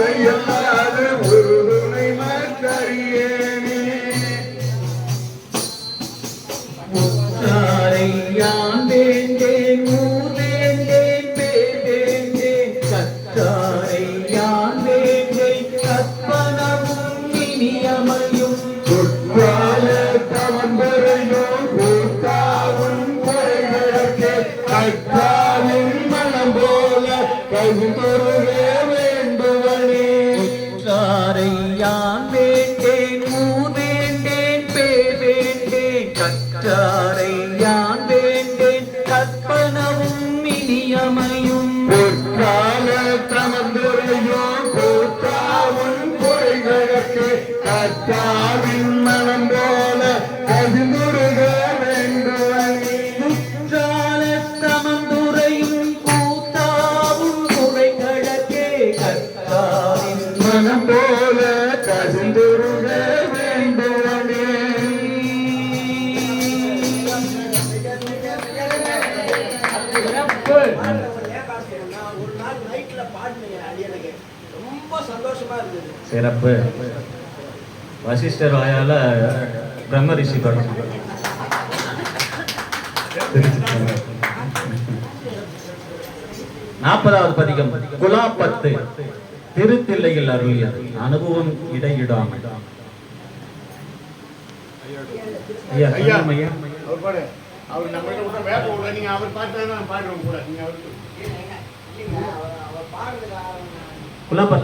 துணையல்லாது ஒரு துணை மற்றறியேனே. யாந்தேந்தேன் மூதேந்தேன் பேந்தேந்தேன் கத்தாரை யாந்தேந்தேன் கற்பனமும் இனியமையும் குற்றால தவந்தரையோ கூத்தாவும் குறைகளுக்கு கத்தாவின் மனம் போல கருந்தொருவே வேண்டுவனே உற்றாரை யான் வேண்டேன் ஊர் வேண்டேன் பேர் வேண்டேன் கற்றாரை யான் வேண்டேன் கற்பனவும் இனியமையும். பொற்கால மனம் போல கவிதுருக போல கசிந்துருக சிறப்பு. வசிஷ்டர் வாயால பிரம்ம ரிஷி படம். நாற்பதாவது பதிகம் குலாப்பத்து திருத்தில்லையில் அருளியது. அனுபவம் இடையிடாமை ஐயா சொல்லுங்க ஐயா. அவர் நம்ம விட்டா வேப்ப விடல நீங்க அவர் பார்த்து தான் பாடுறோம் கூட. நீங்க அவருக்கு. குலாப்பத்து